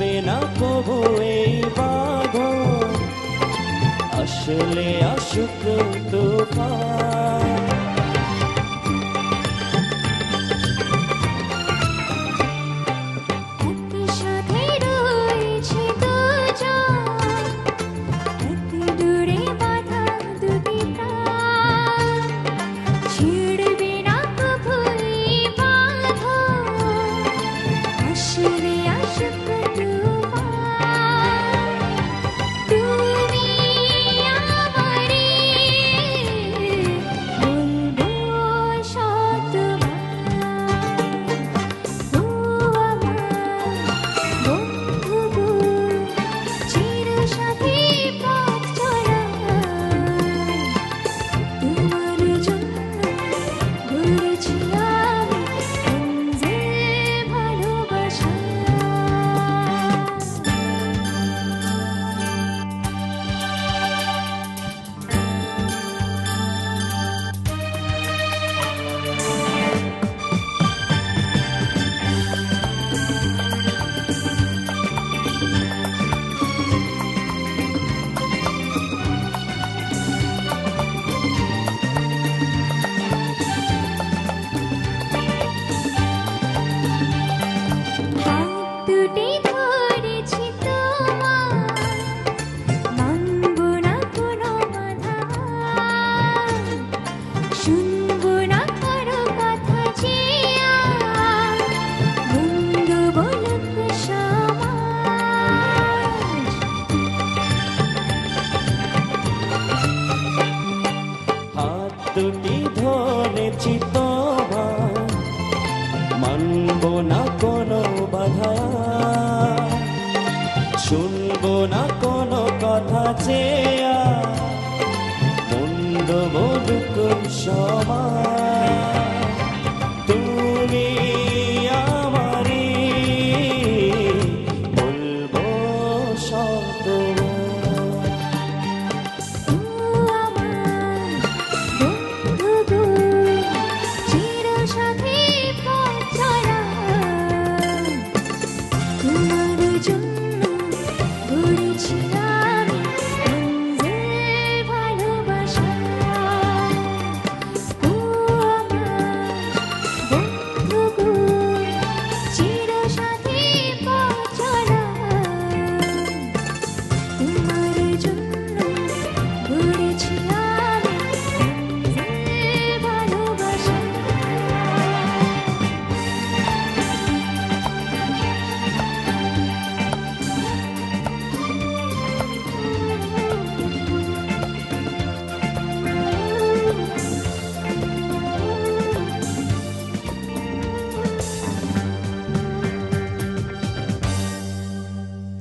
ভাঙবে না কবু এই বাঁধন। আসলে আসুক তুফান শুনব না কোনো কথা চেয়ে